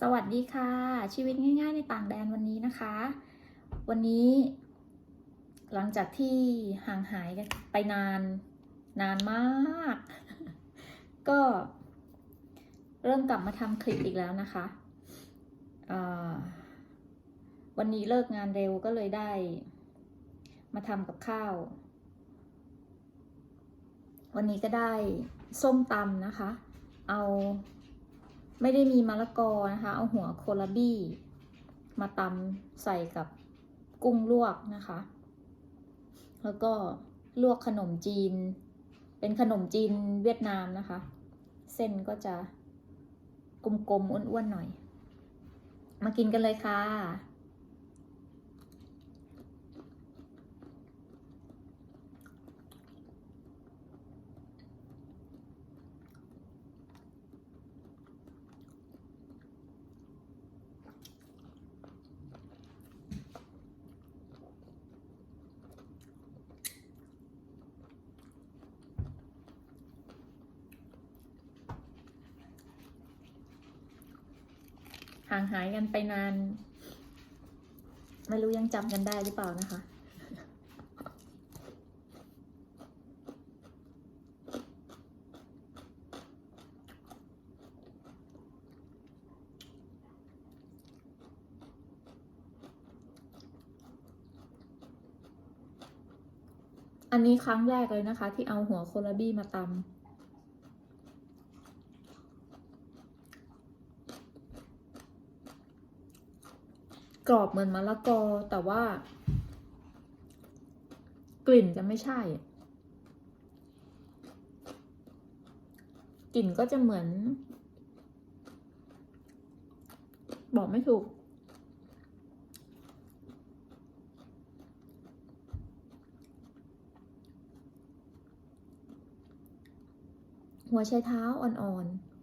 สวัสดีค่ะ ชีวิตง่าย ๆ ในต่างแดนวันนี้นะคะ วันนี้ หลังจากที่ห่างหายกันไปนานนานมาก ก็ เริ่มกลับมาทำคลิปอีกแล้วนะคะวันนี้เลิกงานเร็วก็เลยได้ มาทำกับข้าว วันนี้ก็ได้ส้มตำนะคะ เอา ไม่ได้มีมะละกอนะคะ เอาหัวโคลาบี้มาตำใส่กับกุ้งลวกนะคะ แล้วก็ลวกขนมจีน เป็นขนมจีนเวียดนามนะคะ เส้นก็จะกลมๆอ้วนๆหน่อย มากินกันเลยค่ะ ห่างหายกันไปนาน ไม่รู้ยังจำกันได้หรือเปล่านะคะ อันนี้ครั้งแรกเลยนะคะ ที่เอาหัวโคลาบี้มาตำ กรอบเหมือนมะละกอแต่ว่า กลิ่นจะไม่ใช่ กลิ่นก็จะเหมือน บอกไม่ถูก หัวไชเท้าอ่อนๆ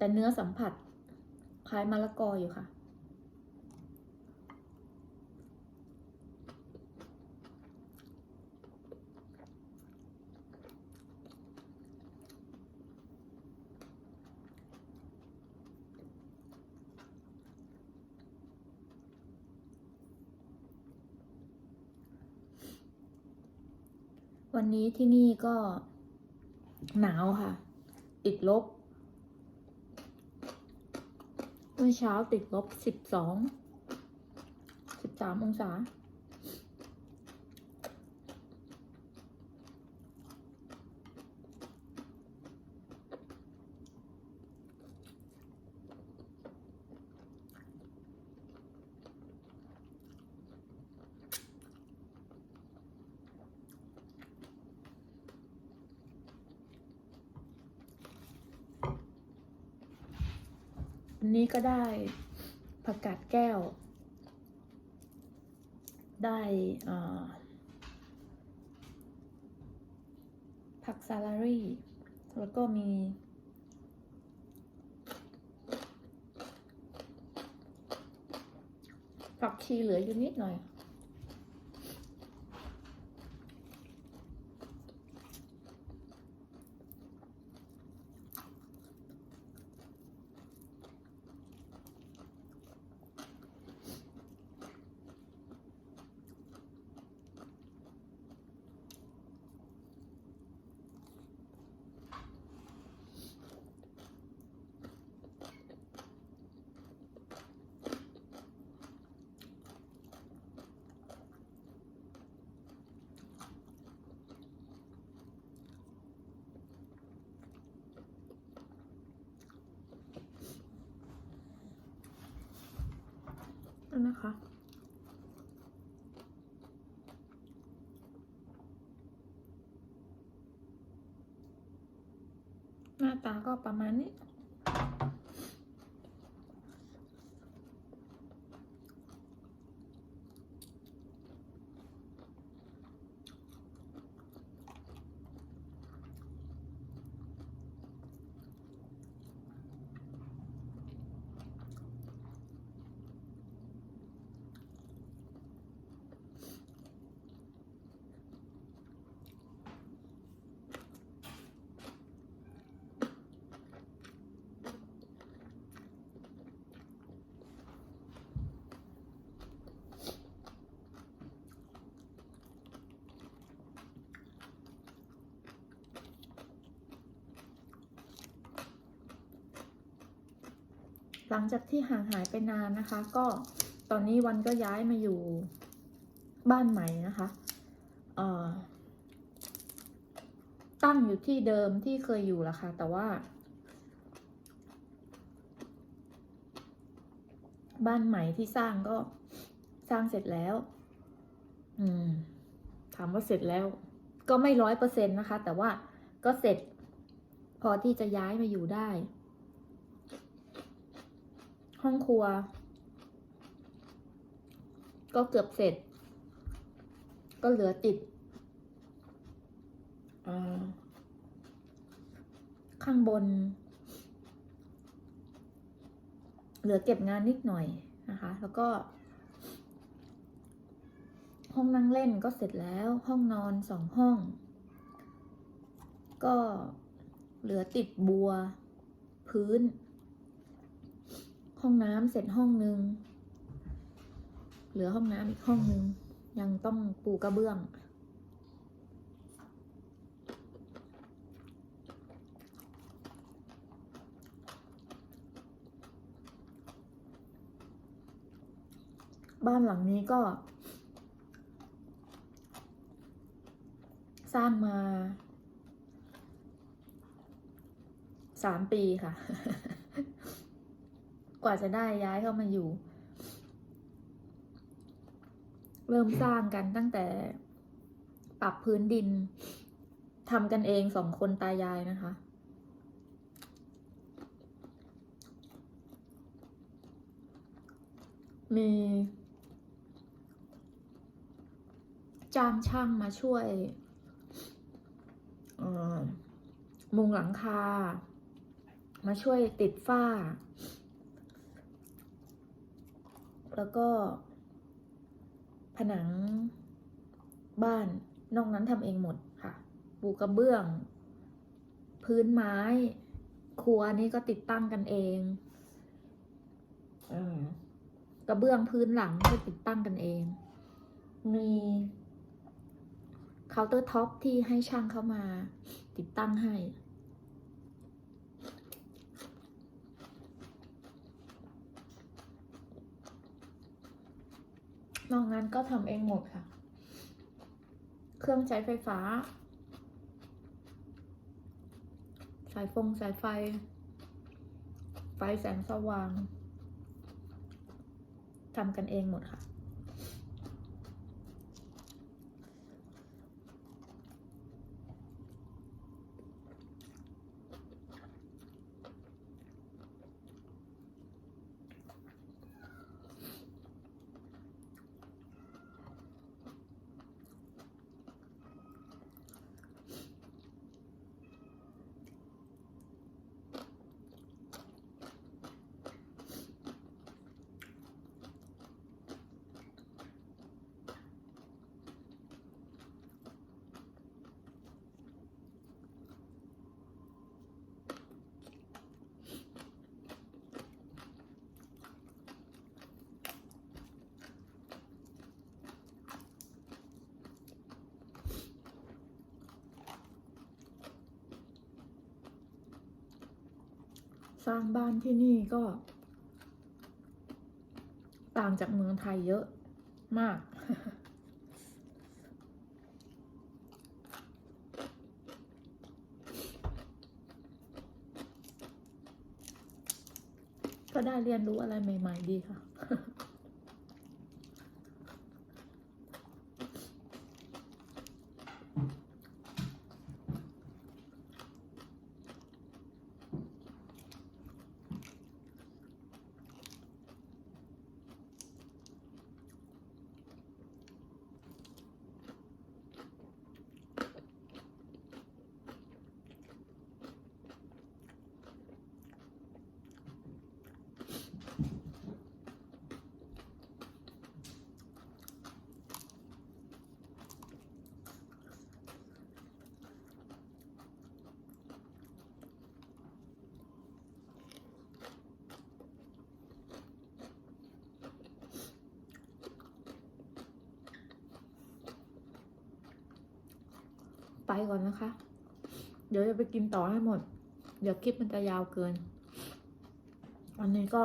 แต่เนื้อสัมผัสคล้ายมะละกออยู่ค่ะ วันนี้ที่นี่ก็หนาวค่ะ ติดลบ เมื่อเช้าติดลบสิบสอง สิบสามองศา อั นนี้ก็ได้ผักกาดแก้ว ได้ผักซาลารี่ แล้วก็มีผักชีเหลืออยู่นิดหน่อย นั่นนะคะหน้าตาก็ประมาณนี้ หลังจากที่ห่างหายไปนานนะคะ ก็ตอนนี้วันก็ย้ายมาอยู่บ้านใหม่นะคะตั้งอยู่ที่เดิมที่เคยอยู่ละค่ะ แต่ว่า บ้านใหม่ที่สร้างก็สร้างเสร็จแล้ว อืม ถามว่าเสร็จแล้ว ก็ไม่ร้อยเปอร์เซ็นต์นะคะ แต่ว่าก็เสร็จ พอที่จะย้ายมาอยู่ได้ ห้องครัว ก็เกือบเสร็จ ก็เหลือติดข้างบน เหลือเก็บงานนิดหน่อยนะคะ แล้วก็ ห้องนั่งเล่นก็เสร็จแล้ว ห้องนอนสองห้อง ก็เหลือติดบัวพื้น ห้องน้ำเสร็จห้องนึง เหลือห้องน้ำอีกห้องนึง ยังต้องปูกระเบื้อง บ้านหลังนี้ก็ สร้างมาสามปีค่ะ กว่าจะได้ย้ายเข้ามาอยู่ เริ่มสร้างกันตั้งแต่ปรับพื้นดินทำกันเองสองคนตายายนะคะ มีจ้างช่างมาช่วยมุงหลังคา มาช่วยติดฝ้า แล้วก็ผนังบ้านนอกนั้นทำเองหมดค่ะ ปูกระเบื้อง พื้นไม้ ครัวนี่ก็ติดตั้งกันเองเออกระเบื้องพื้นหลังก็ติดตั้งกันเอง มีเคาน์เตอร์ท็อปที่ให้ช่างเข้ามาติดตั้งให้ นอกนั้นก็ทำเองหมดค่ะ เครื่องใช้ไฟฟ้า สายฟงสายไฟ ไฟแสงสว่างทำกันเองหมดค่ะ สร้างบ้านที่นี่ก็ ต่างจากเมืองไทยเยอะมาก ก็ได้เรียนรู้อะไรใหม่ ๆ ดีค่ะ ไปก่อนนะคะ เดี๋ยวจะไปกินต่อให้หมด เดี๋ยวคลิปมันจะยาวเกิน วันนี้ก็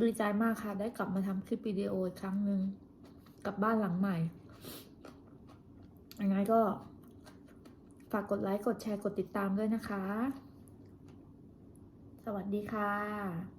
ดีใจมากค่ะ ได้กลับมาทำคลิปวิดีโออีกครั้งหนึ่งกับบ้านหลังใหม่ยังไงก็ฝากกดไลค์ กดแชร์ กดติดตามด้วยนะคะ สวัสดีค่ะ